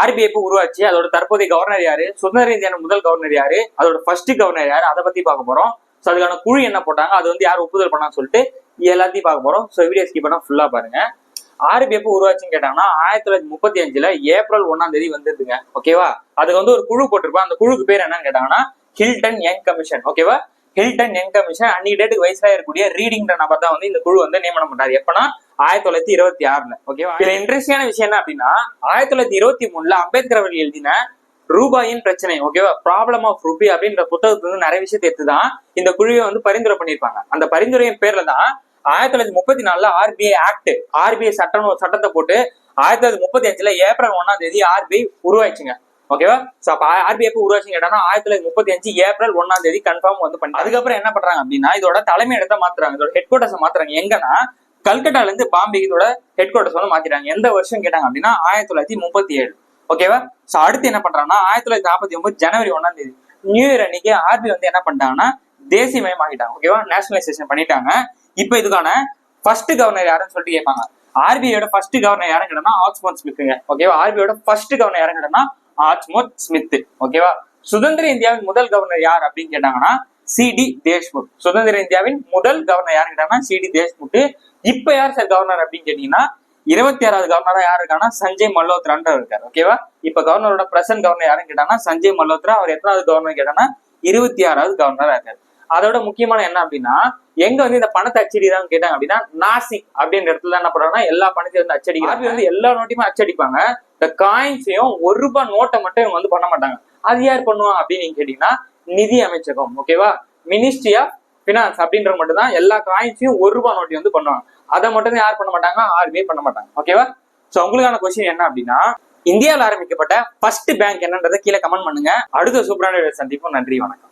RBI உருவாச்சு. அதோட தற்போதைய கவர்னர் யாரு? சுதந்திர இந்தியான முதல் கவர்னர் யாரு? அதோட ஃபர்ஸ்ட் கவர்னர் யாரு? அதை பத்தி பார்க்க போறோம். ஸோ அதுக்கான குழு என்ன போட்டாங்க? அது வந்து யார் ஒப்புதல் பண்ணான்னு சொல்லிட்டு எல்லாத்தையும் பார்க்க போறோம். ஸோ வீடியோ ஸ்கிப் பண்ணா ஃபுல்லா பாருங்க. ஆர்பிஐ எப்போ உருவாச்சுன்னு கேட்டாங்கன்னா ஆயிரத்தி தொள்ளாயிரத்தி முப்பத்தி அஞ்சுல ஏப்ரல் ஒன்னாம் தேதி வந்துருதுங்க ஓகேவா அதுக்கு வந்து ஒரு குழு போட்டிருப்போம் அந்த குழுக்கு பேர் என்னன்னு கேட்டாங்கன்னா ஹில்டன் யங் கமிஷன் ஓகேவா ஹில்டன் யங் கமிஷன் அன்னைக்கு டேட்டுக்கு வயசாக இருக்கக்கூடிய ரீடிங்ன்ற நபர் தான் வந்து இந்த குழு வந்து நியமனம் பண்றாரு. எப்பனா ஆயிரத்தி தொள்ளாயிரத்தி இருபத்தி ஆறுல. ஓகேவா இதுல இன்ட்ரெஸ்டிங்கான விஷயம் என்ன அப்படின்னா ஆயிரத்தி தொள்ளாயிரத்தி இருபத்தி மூணுல அம்பேத்கர் அவர்கள் எழுதின ரூபாயின் பிரச்சனை ஓகேவா ப்ராப்ளம் ஆஃப் ரூபி அப்படின்ற புத்தகத்துல இருந்து நிறைய விஷயத்தை எடுத்து தான் இந்த குழுவை வந்து பரிந்துரை பண்ணியிருப்பாங்க. அந்த பரிந்துரையின் பேர்ல தான் ஆயிரத்தி தொள்ளாயிரத்தி முப்பத்தி நாலுல ஆர்பிஐ ஆக்ட் ஆர்பிஐ சட்டம் சட்டத்தை போட்டு ஆயிரத்தி தொள்ளாயிரத்தி முப்பத்தி அஞ்சுல ஏப்ரல் ஒன்னாம் தேதி ஆர்பிஐ உருவாச்சுங்க. ஓகேவா சோ அப்ப ஆர்பிஐ உருவாச்சுன்னு கேட்டாங்கன்னா ஆயிரத்தி தொள்ளாயிரத்தி முப்பத்தி அஞ்சு ஏப்ரல் ஒன்னாம் தேதி கன்ஃபார்ம் வந்து பண்ணி அதுக்கப்புறம் என்ன பண்றாங்க அப்படின்னா இதோட தலைமை இடத்தை மாத்துறாங்க. இதோட ஹெட் குவார்டர்ஸ் மாத்துறாங்க. எங்கன்னா கல்கட்டால இருந்து பாம்பே இதோட ஹெட் குவார்டர்ஸ் வந்து மாத்திட்டாங்க. எந்த வருஷம் கேட்டாங்க அப்படின்னா ஆயிரத்தி தொள்ளாயிரத்தி முப்பத்தி ஏழு. ஓகேவா சோ அடுத்து என்ன பண்றாங்கன்னா ஆயிரத்தி தொள்ளாயிரத்தி நாற்பத்தி ஒன்பது ஜனவரி ஒன்னாம் தேதி நியூ இயர் அன்னைக்கு ஆர்பிஐ வந்து என்ன பண்ணிட்டாங்கன்னா தேசியமயமாக்கிட்டாங்க. ஓகேவா நேஷனலைசேஷன் பண்ணிட்டாங்க. இப்போ இதுக்கான ஃபர்ஸ்ட் கவர்னர் யாருன்னு சொல்லிட்டு கேட்பாங்க. ஆர்பிஐயோட ஃபர்ஸ்ட் கவர்னர் யாரும் கேட்டனா ஆக்ஸ்மோட் ஸ்மித்துங்க. ஓகேவா ஆர்பிஐயோட ஃபர்ஸ்ட் கவர்னர் யாரும் கேட்டா ஆக்ஸ்மோட் ஸ்மித் ஓகேவா சுதந்திர இந்தியாவின் முதல் கவர்னர் யார் அப்படின்னு கேட்டாங்கன்னா சிடி தேஷ்முக். சுதந்திர இந்தியாவின் முதல் கவர்னர் யாருன்னு கேட்டாங்கன்னா சிடி தேஷ்முக் இப்ப யார் சார் கவர்னர் அப்படின்னு கேட்டீங்கன்னா இருபத்தி ஆறாவது கவர்னரா யாரு இருக்காங்கன்னா சஞ்சய் மல்ஹோத்ரான்ற இருக்காரு. ஓகேவா இப்ப கவர்னரோட பிரசன்ட் கவர்னர் யாருன்னு கேட்டாங்கன்னா சஞ்சய் மல்ஹோத்ரா. அவர் எத்தனாவது கவர்னர் கேட்டாங்கன்னா இருபத்தி ஆறாவது கவர்னரா இருக்காரு. அதோட முக்கியமான என்ன அப்படின்னா எங்க வந்து இந்த பணத்தை அச்சடிக்கிறாங்க கேட்டாங்க அப்படின்னா நாசிக் அப்படின்ற இடத்துல என்ன பண்றாங்கன்னா எல்லா பணத்தையும் வந்து அச்சடிக்கிறாங்க. வந்து எல்லா நோட்டையுமே அச்சடிப்பாங்க. இந்த காயின்ஸையும் ஒரு ரூபாய் நோட்டை மட்டும் இவங்க வந்து பண்ண மாட்டாங்க. அது யார் பண்ணுவாங்க அப்படின்னு நீங்க கேட்டீங்கன்னா நிதி அமைச்சகம் ஓகேவா மினிஸ்ட்ரி ஆஃப் பினான்ஸ் அப்படின்றது மட்டும் தான் எல்லா காயின்ஸையும் ஒரு ரூபாய் நோட்டி வந்து பண்ணுவாங்க. அதை மட்டும் தான் யார் பண்ண மாட்டாங்க ஆர்பிஐ பண்ண மாட்டாங்க ஓகேவா சோ உங்களுக்கான கொஸ்டின் என்ன அப்படின்னா இந்தியாவில் ஆரம்பிக்கப்பட்ட ஃபர்ஸ்ட் பேங்க் என்னன்றதை கீழே கமெண்ட் பண்ணுங்க. அடுத்த சூப்பரான சந்திப்போம். நன்றி வணக்கம்.